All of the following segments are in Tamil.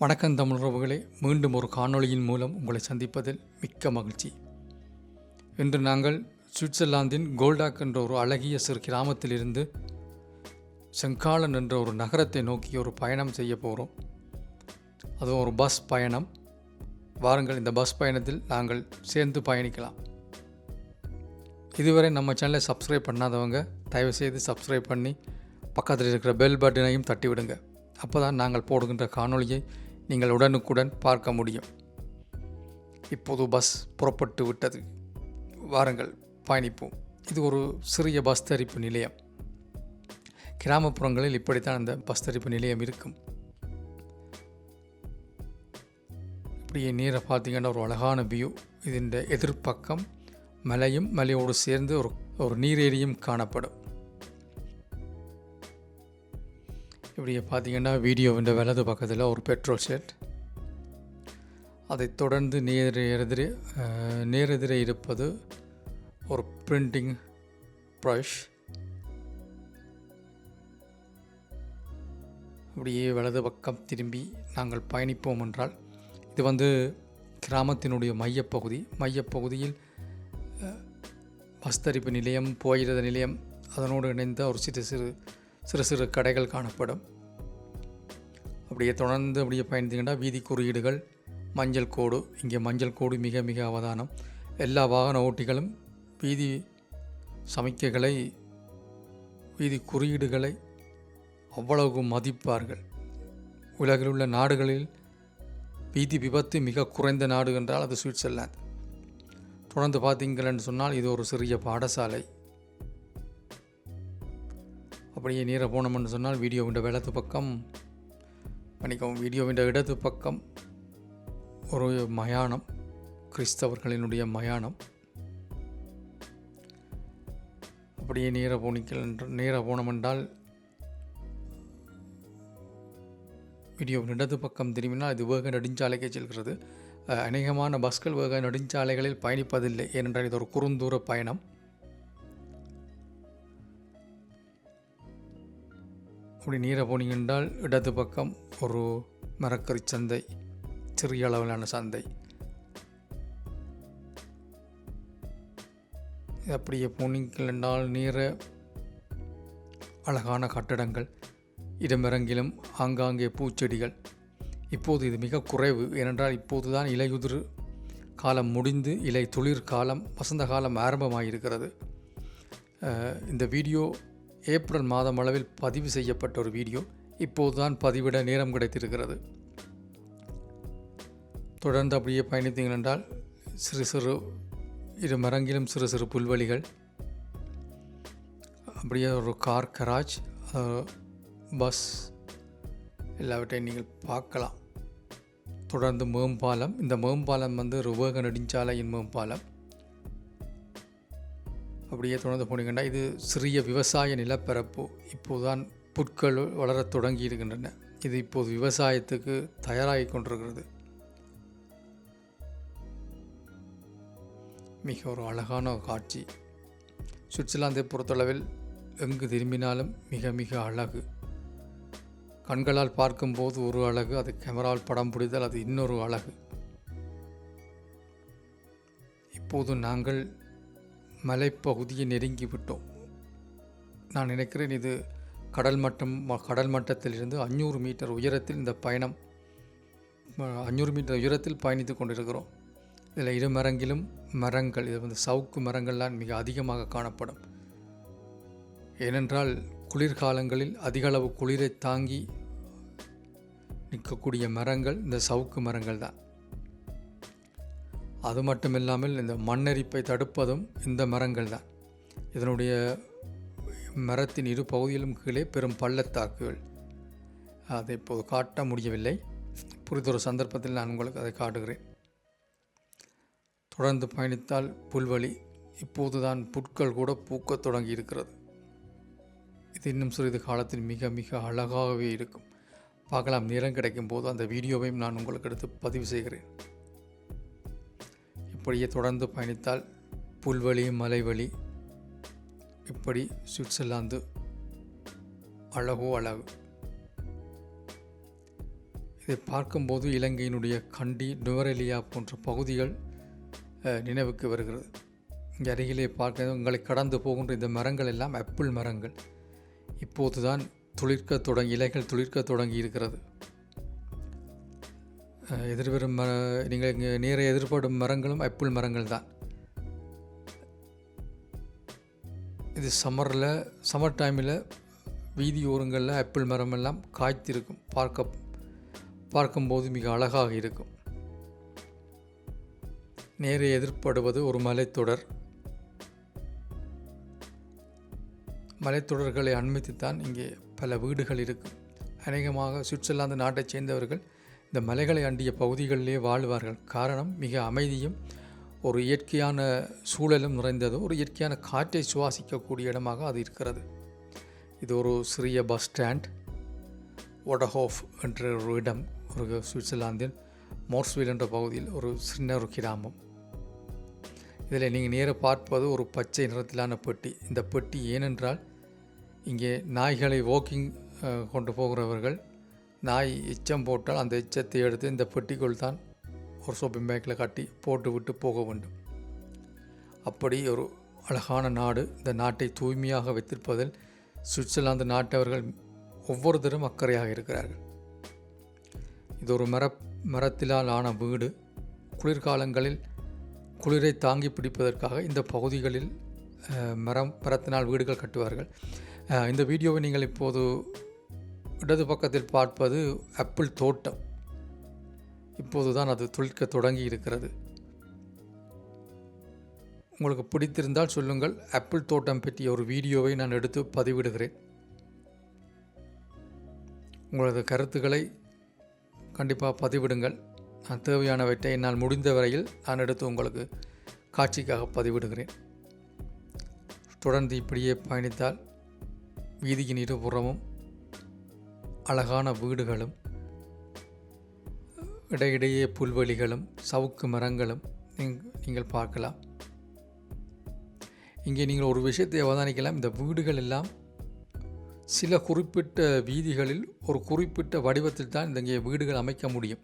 வணக்கம் தமிழ் மீண்டும் ஒரு காணொளியின் மூலம் உங்களை சந்திப்பதில் மிக்க மகிழ்ச்சி. இன்று நாங்கள் சுவிட்சர்லாந்தின் கோல்டாக் என்ற ஒரு அழகிய சிறு கிராமத்திலிருந்து செங்காலன் என்ற ஒரு நகரத்தை நோக்கி ஒரு பயணம் செய்ய போகிறோம் அதுவும் ஒரு பஸ் பயணம். வாருங்கள் இந்த பஸ் பயணத்தில் நாங்கள் சேர்ந்து பயணிக்கலாம். இதுவரை நம்ம சேனலை சப்ஸ்கிரைப் பண்ணாதவங்க தயவுசெய்து சப்ஸ்கிரைப் பண்ணி பக்கத்தில் இருக்கிற பெல் பட்டனையும் தட்டிவிடுங்க. அப்போ தான் நாங்கள் போடுகின்ற காணொளியை நீங்கள் உடனுக்குடன் பார்க்க முடியும். இப்போது பஸ் புறப்பட்டு விட்டது. வாருங்கள் பயணிப்போம். இது ஒரு சிறிய பஸ் தரிப்பு நிலையம். கிராமப்புறங்களில் இப்படித்தான் அந்த பஸ் தரிப்பு நிலையம் இருக்கும். இப்படியே நீரை பார்த்தீங்கன்னா ஒரு அழகான வியூ இதன் எதிர்ப்பக்கம் மலையும் மலையோடு சேர்ந்து ஒரு ஒரு நீரேரியும் காணப்படும். இப்படியே பார்த்தீங்கன்னா வீடியோவின் வலது பக்கத்தில் ஒரு பெட்ரோல் ஷெட். அதைத் தொடர்ந்து நேர் எதிரே நேரெதிரே இருப்பது ஒரு பிரிண்டிங் ப்ரஷ் அப்படியே வலது பக்கம் திரும்பி நாங்கள் பயணிப்போம் என்றால் இது வந்து கிராமத்தினுடைய மையப்பகுதி. மையப்பகுதியில் பஸ் தரிப்பு நிலையம் போயிரத நிலையம் அதனோடு இணைந்த ஒரு சிறு சிறு சிறு சிறு கடைகள் காணப்படும். அப்படியே தொடர்ந்து அப்படியே பயணித்தீங்கன்னா வீதி குறியீடுகள் மஞ்சள் கோடு இங்கே மஞ்சள் கோடு மிக மிக அவதானம். எல்லா வாகன ஓட்டிகளும் வீதி சமிக்கைகளை வீதி குறியீடுகளை அவ்வளவு மதிப்பார்கள். உலகில் உள்ள நாடுகளில் வீதி விபத்து மிக குறைந்த நாடு என்றால் அது சுவிட்சர்லாந்து. தொடர்ந்து பார்த்தீங்களன்னு சொன்னால் இது ஒரு சிறிய பாடசாலை. அப்படியே நீரை போனோம்னு சொன்னால் வீடியோவின் வலது பக்கம் மன்னிக்கவும் வீடியோவின் இடது பக்கம் ஒரு மயானம் கிறிஸ்தவர்களினுடைய மயானம். அப்படியே நீர போனிக்கல் என்று நீர போனோம் என்றால் இடது பக்கம் திரும்பினால் அது வேக நெடுஞ்சாலைக்கு செல்கிறது. அநேகமான பஸ்கள் வேக நெடுஞ்சாலைகளில் பயணிப்பதில்லை ஏனென்றால் இது ஒரு குறுந்தூர பயணம். அப்படி நீரை போனீங்கன்றால் இடது பக்கம் ஒரு மரக்கறி சந்தை சிறிய அளவிலான சந்தை. அப்படியே போனீங்கள் என்றால் நீர அழகான கட்டடங்கள் இடமிறங்கிலும் ஆங்காங்கே பூச்செடிகள். இப்போது இது மிக குறைவு. ஏனென்றால் இப்போது தான் இலையுதிர் காலம் முடிந்து இலை துளிர் காலம் வசந்த காலம் ஆரம்பமாகியிருக்கிறது இந்த வீடியோ ஏப்ரல் மாதம் அளவில் பதிவு செய்யப்பட்ட ஒரு வீடியோ இப்போதுதான் பதிவிட நேரம் கிடைத்திருக்கிறது. தொடர்ந்து அப்படியே பயணித்தீங்கள் என்றால் சிறு சிறு இரு மரங்கிலும் சிறு சிறு புல்வெளிகள் அப்படியே ஒரு கார் கராஜ் பஸ் எல்லாவற்றையும் நீங்கள் பார்க்கலாம். தொடர்ந்து மேம்பாலம் இந்த மேம்பாலம் வந்து ருவேக நெடுஞ்சாலையின் மேம்பாலம். அப்படியே தொடர்ந்து போனீங்கன்னா இது சிறிய விவசாய நிலப்பரப்பு. இப்போதுதான் புட்கள் வளரத் தொடங்கி இருக்கின்றன இது இப்போது விவசாயத்துக்கு தயாராகி கொண்டிருக்கிறது. மிக ஒரு அழகான ஒரு காட்சி. சுவிட்சர்லாந்தை பொறுத்தளவில் எங்கு திரும்பினாலும் மிக மிக அழகு. கண்களால் பார்க்கும்போது ஒரு அழகு அது கேமராவில் படம் பிடித்தால் அது இன்னொரு அழகு. இப்போது நாங்கள் மலைப்பகுதியை நெருங்கிவிட்டோம் நான் நினைக்கிறேன் இது கடல் மட்டம் கடல் மட்டத்திலிருந்து அஞ்சூறு மீட்டர் உயரத்தில் இந்த பயணம் அஞ்சூறு மீட்டர் உயரத்தில் பயணித்து கொண்டிருக்கிறோம். இதில் இரு மரங்கிலும் மரங்கள் இது வந்து சவுக்கு மரங்கள்லாம் மிக அதிகமாக காணப்படும். ஏனென்றால் குளிர்காலங்களில் அதிகளவு குளிரை தாங்கி நிற்கக்கூடிய மரங்கள் இந்த சவுக்கு மரங்கள் தான் அது மட்டும் இல்லாமல் இந்த மண்ணரிப்பை தடுப்பதும் இந்த மரங்கள் தான் இதனுடைய மரத்தின் இரு பகுதியிலும் கீழே பெரும் பள்ளத்தாக்குகள். அதை இப்போது காட்ட முடியவில்லை. புரிதொரு சந்தர்ப்பத்தில் நான் உங்களுக்கு அதை காட்டுகிறேன். தொடர்ந்து பயணித்தால் புல்வெளி இப்போதுதான் புட்கள் கூட பூக்கத் தொடங்கி இருக்கிறது இது இன்னும் சிறிது காலத்தில் மிக மிக அழகாகவே இருக்கும். பார்க்கலாம் நேரம் கிடைக்கும் போது அந்த வீடியோவையும் நான் உங்களுக்கு எடுத்து பதிவு செய்கிறேன். இப்படியே தொடர்ந்து பயணித்தால் புல்வெளி மலைவழி இப்படி சுவிட்சர்லாந்து அழகோ அழகு. இதை பார்க்கும்போது இலங்கையினுடைய கண்டி நுவரெலியா போன்ற பகுதிகள் நினைவுக்கு வருகிறது. இங்கே அருகிலே பார்க்க உங்களை கடந்து போகின்ற இந்த மரங்கள் எல்லாம் ஆப்பிள் மரங்கள். இப்போது தான் துளிர்க்க தொடங்கி இலைகள் துளிர்க்க தொடங்கி இருக்கிறது எதிர்வரும் மர நீங்கள் இங்கே நேர எதிர்படும் மரங்களும் ஆப்பிள் மரங்கள் தான் இது சம்மரில் சம்மர் டைமில் வீதி ஓரங்களில் ஆப்பிள் மரம் எல்லாம் காய்த்திருக்கும் பார்க்க பார்க்கும்போது மிக அழகாக இருக்கும். நேரே எதிர்ப்படுவது ஒரு மலைத்தொடர். மலைத்தொடர்களை அண்மித்துத்தான் இங்கே பல வீடுகள் இருக்கும். அநேகமாக சுவிட்சர்லாந்து நாட்டைச் சேர்ந்தவர்கள் இந்த மலைகளை அண்டிய பகுதிகளிலே வாழ்வார்கள். காரணம் மிக அமைதியும் ஒரு இயற்கையான சூழலும் நிறைந்தது. ஒரு இயற்கையான காற்றை சுவாசிக்கக்கூடிய இடமாக அது இருக்கிறது. இது ஒரு சிறிய பஸ் ஸ்டாண்ட் ஒடஹோஃப் என்ற ஒரு இடம் ஒரு சுவிட்சர்லாந்தின் மோர்ஸ்வில் என்ற பகுதியில் ஒரு சின்ன ஒரு கிராமம். இதில் நீங்கள் நேர பார்ப்பது ஒரு பச்சை நிறத்திலான பெட்டி. இந்த பெட்டி ஏனென்றால் இங்கே நாய்களை வாக்கிங் கொண்டு போகிறவர்கள் நாய் எச்சம் போட்டால் அந்த எச்சத்தை எடுத்து இந்த பெட்டிக்குள் தான் ஒரு சோப்பிங் பேக்கில் கட்டி போட்டு விட்டு போக வேண்டும். அப்படி ஒரு அழகான நாடு இந்த நாட்டை தூய்மையாக வைத்திருப்பதில் சுவிட்சர்லாந்து நாட்டவர்கள் ஒவ்வொருத்தரும் அக்கறையாக இருக்கிறார்கள். இது ஒரு மர மரத்திலால் ஆன வீடு. குளிர்காலங்களில் குளிரை தாங்கி பிடிப்பதற்காக இந்த பகுதிகளில் மரம் மரத்தினால் வீடுகள் கட்டுவார்கள். இந்த வீடியோவை நீங்கள் இப்போது இடது பக்கத்தில் பார்ப்பது ஆப்பிள் தோட்டம். இப்போது தான் அது துளிர்க்க தொடங்கி இருக்கிறது. உங்களுக்கு பிடித்திருந்தால் சொல்லுங்கள் ஆப்பிள் தோட்டம் பற்றிய ஒரு வீடியோவை நான் எடுத்து பதிவிடுகிறேன். உங்களது கருத்துக்களை கண்டிப்பாக பதிவிடுங்கள். நான் தேவையானவற்றை என்னால் முடிந்த வரையில் நான் எடுத்து உங்களுக்கு காட்சிக்காக பதிவிடுகிறேன். தொடர்ந்து இப்படியே பயணித்தால் வீதியின் இருபுறமும் அழகான வீடுகளும் இடையிடையே புல்வெளிகளும் சவுக்கு மரங்களும் நீங்- நீங்கள் பார்க்கலாம். இங்கே நீங்கள் ஒரு விஷயத்தை அவதானிக்கலாம். இந்த வீடுகள் எல்லாம் சில குறிப்பிட்ட வீதிகளில் ஒரு குறிப்பிட்ட வடிவத்தில் தான் இந்த இங்கே வீடுகள் அமைக்க முடியும்.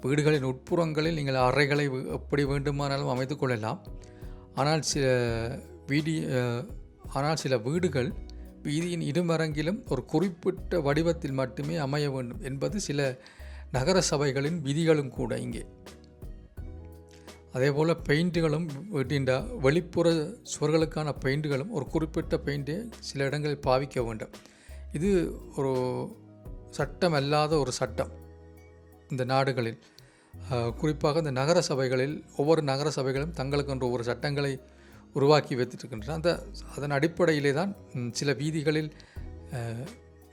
வீடுகளின் உட்புறங்களில் நீங்கள் அறைகளை எப்படி வேண்டுமானாலும் அமைத்து கொள்ளலாம். ஆனால் சில வீடி ஆனால் சில வீடுகள் வீதியின் இருமரங்கிலும் ஒரு குறிப்பிட்ட வடிவத்தில் மட்டுமே அமைய வேண்டும் என்பது சில நகர சபைகளின் விதிகளும் கூட இங்கே. அதே போல் பெயிண்ட்டுகளும் வீட்டின் வெளிப்புற சுவர்களுக்கான பெயிண்ட்டுகளும் ஒரு குறிப்பிட்ட பெயிண்ட்டை சில இடங்களில் பாவிக்க வேண்டும். இது ஒரு சட்டம் அல்லாத ஒரு சட்டம் இந்த நாடுகளில். குறிப்பாக இந்த நகர சபைகளில் ஒவ்வொரு நகர சபைகளும் தங்களுக்கென்று ஒவ்வொரு சட்டங்களை உருவாக்கி வைத்திருக்கின்றன. அந்த அதன் அடிப்படையிலே தான் சில வீதிகளில்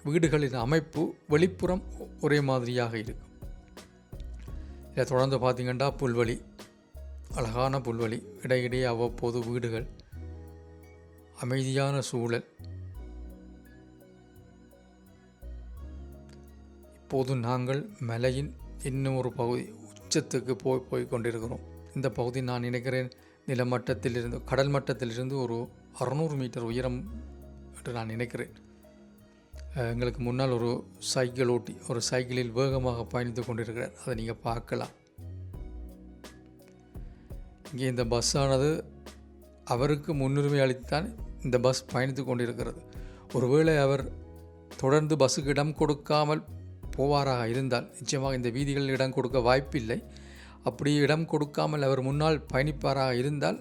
வீடுகளின் அமைப்பு வெளிப்புறம் ஒரே மாதிரியாக இருக்கும். இதை தொடர்ந்து பார்த்தீங்கன்னா புல்வெளி அழகான புல்வெளி இடையிடையே அவ்வப்போது வீடுகள் அமைதியான சூழல். இப்போது நாங்கள் மலையின் இன்னும் ஒரு பகுதி உச்சத்துக்கு போய் போய் கொண்டிருக்கிறோம். இந்த பகுதி நான் நினைக்கிறேன் நிலமட்டத்திலிருந்து கடல் மட்டத்திலிருந்து ஒரு அறுநூறு மீட்டர் உயரம் என்று நான் நினைக்கிறேன். எங்களுக்கு முன்னால் ஒரு சைக்கிள் ஓட்டி ஒரு சைக்கிளில் வேகமாக பயணித்து கொண்டிருக்கிறார். அதை நீங்கள் பார்க்கலாம். இங்கே இந்த பஸ்ஸானது அவருக்கு முன்னுரிமை அளித்துத்தான் இந்த பஸ் பயணித்து கொண்டிருக்கிறது. ஒருவேளை அவர் தொடர்ந்து பஸ்ஸுக்கு இடம் கொடுக்காமல் போவாராக இருந்தால் நிச்சயமாக இந்த வீதிகளில் இடம் கொடுக்க வாய்ப்பில்லை. அப்படி இடம் கொடுக்காமல் அவர் முன்னால் பயணிப்பாராக இருந்தால்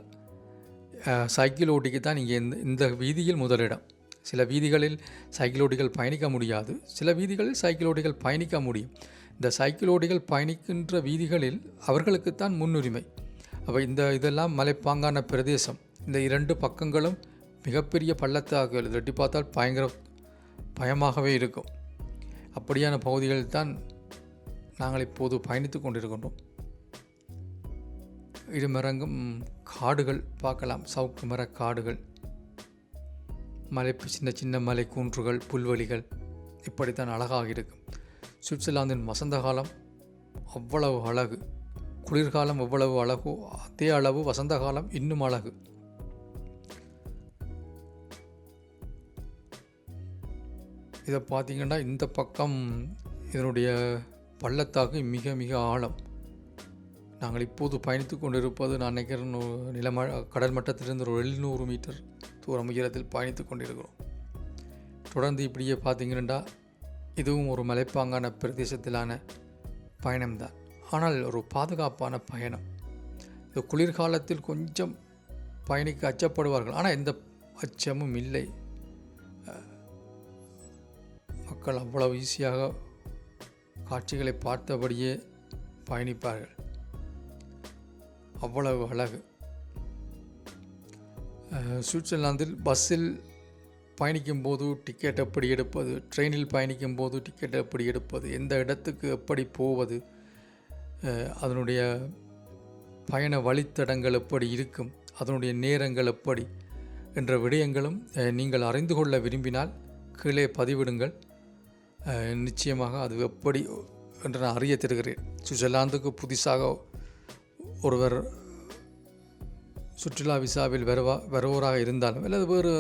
சைக்கிள் ஓட்டிக்கு தான் இங்கே இந்த இந்த வீதியில் முதலிடம். சில வீதிகளில் சைக்கிள் ஓட்டிகள் பயணிக்க முடியாது. சில வீதிகளில் சைக்கிள் ஓட்டிகள் பயணிக்க முடியும். இந்த சைக்கிள் ஓட்டிகள் பயணிக்கின்ற வீதிகளில் அவர்களுக்குத்தான் முன்னுரிமை. அப்போ இந்த இதெல்லாம் மலைப்பாங்கான பிரதேசம். இந்த இரண்டு பக்கங்களும் மிகப்பெரிய பள்ளத்தாக்குகள். இதை எட்டி பார்த்தால் பயங்கர பயமாகவே இருக்கும். அப்படியான பகுதிகளில் தான் நாங்கள் இப்போது பயணித்து கொண்டிருக்கின்றோம். இருமரங்கும் காடுகள் பார்க்கலாம். சவுக்கு மர காடுகள் மலை சின்ன சின்ன மலை கூன்றுகள் புல்வெளிகள் இப்படித்தான் அழகாக இருக்கும். சுவிட்சர்லாந்தின் வசந்த காலம் அவ்வளவு அழகு. குளிர்காலம் எவ்வளவு அழகோ. அதே அளவு வசந்த காலம் இன்னும் அழகு. இதை பார்த்தீங்கன்னா இந்த பக்கம் இதனுடைய பள்ளத்தாக்கு மிக மிக ஆழம். நாங்கள் இப்போது பயணித்து கொண்டிருப்பது நான் நினைக்கிறேன் நிலம கடல் மட்டத்திலிருந்து ஒரு எழுநூறு மீட்டர் தூரம் உயரத்தில் பயணித்து கொண்டிருக்கிறோம். தொடர்ந்து இப்படியே பார்த்தீங்கன்னா இதுவும் ஒரு மலைப்பாங்கான பிரதேசத்திலான பயணம்தான். ஆனால் ஒரு பாதுகாப்பான பயணம். இது குளிர்காலத்தில் கொஞ்சம் பயணிக்க அச்சப்படுவார்கள். ஆனால் எந்த அச்சமும் இல்லை. மக்கள் அவ்வளவு ஈஸியாக காட்சிகளை பார்த்தபடியே பயணிப்பார்கள். அவ்வளவு அழகு. சுவிட்சர்லாந்தில் பஸ்ஸில் பயணிக்கும் போது டிக்கெட் எப்படி எடுப்பது? ட்ரெயினில் பயணிக்கும் போது டிக்கெட் எப்படி எடுப்பது? எந்த இடத்துக்கு எப்படி போவது? அதனுடைய பயண வழித்தடங்கள் எப்படி இருக்கும்? அதனுடைய நேரங்கள் எப்படி? என்ற விடயங்களும் நீங்கள் அறிந்து கொள்ள விரும்பினால் கீழே பதிவிடுங்கள். நிச்சயமாக அது எப்படி என்று நான் அறிய தருகிறேன். சுவிட்சர்லாந்துக்கு புதிசாக ஒருவர் சுற்றுலா விசாவில் வருவா வருவோராக இருந்தாலும் அல்லது வேறு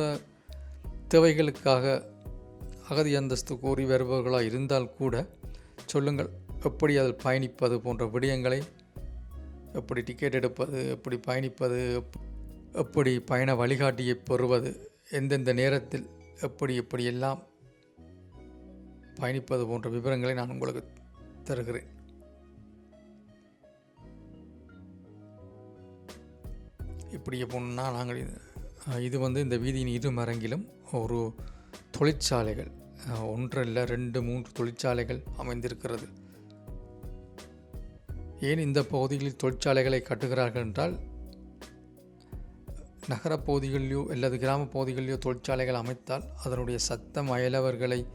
தேவைகளுக்காக அகதி அந்தஸ்து கோரி வருபவர்களாக இருந்தால் கூட சொல்லுங்கள் எப்படி அதில் பயணிப்பது போன்ற விடயங்களை எப்படி டிக்கெட் எடுப்பது எப்படி பயணிப்பது எப்படி பயண வழிகாட்டியை பெறுவது எந்தெந்த நேரத்தில் எப்படி எப்படி எல்லாம் பயணிப்பது போன்ற விவரங்களை நான் உங்களுக்கு தருகிறேன். இப்படியே போனால் நாங்கள் இது- வந்து இந்த வீதியின் இரு மரங்கிலும் ஒரு தொழிற்சாலைகள் ஒன்றில் ஒன்றல்ல ரெண்டு மூன்று தொழிற்சாலைகள் அமைந்திருக்கிறது. ஏன் இந்த பகுதிகளில் தொழிற்சாலைகளை கட்டுகிறார்கள் என்றால் நகரப் பகுதிகளிலோ அல்லது கிராம பகுதிகளிலோ தொழிற்சாலைகள் அமைத்தால் அதனுடைய சத்தம் அயலவர்களை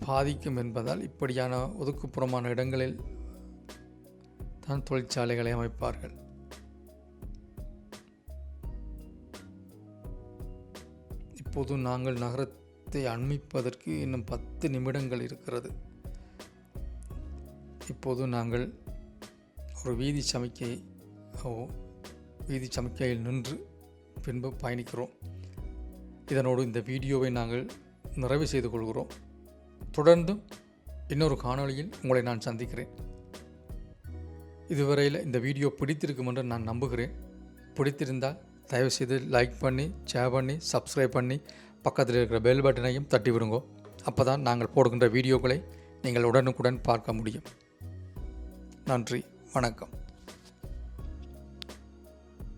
பாதிக்கும் என்பதால் இப்படியான ஒதுக்குப்புறமான இடங்களில் தான் தொழிற்சாலைகளை அமைப்பார்கள். இப்போது நாங்கள் நகரத்தை அண்மிப்பதற்கு இன்னும் பத்து நிமிடங்கள் இருக்கிறது. இப்போது நாங்கள் ஒரு வீதி சமிக்கை வீதி சமிக்கையில் நின்று பின்பு பயணிக்கிறோம். இதனோடு இந்த வீடியோவை நாங்கள் நிறைவு செய்து கொள்கிறோம். தொடர்ந்தும் இன்னொரு காணொளியில் உங்களை நான் சந்திக்கிறேன். இதுவரையில் இந்த வீடியோ பிடித்திருக்கும் என்று நான் நம்புகிறேன். பிடித்திருந்தால் தயவுசெய்து லைக் பண்ணி ஷேர் பண்ணி சப்ஸ்கிரைப் பண்ணி பக்கத்தில் இருக்கிற பெல் பட்டனையும் தட்டி விடுங்கோ. அப்போ தான் நாங்கள் போடுகின்ற வீடியோக்களை நீங்கள் உடனுக்குடன் பார்க்க முடியும். நன்றி வணக்கம்.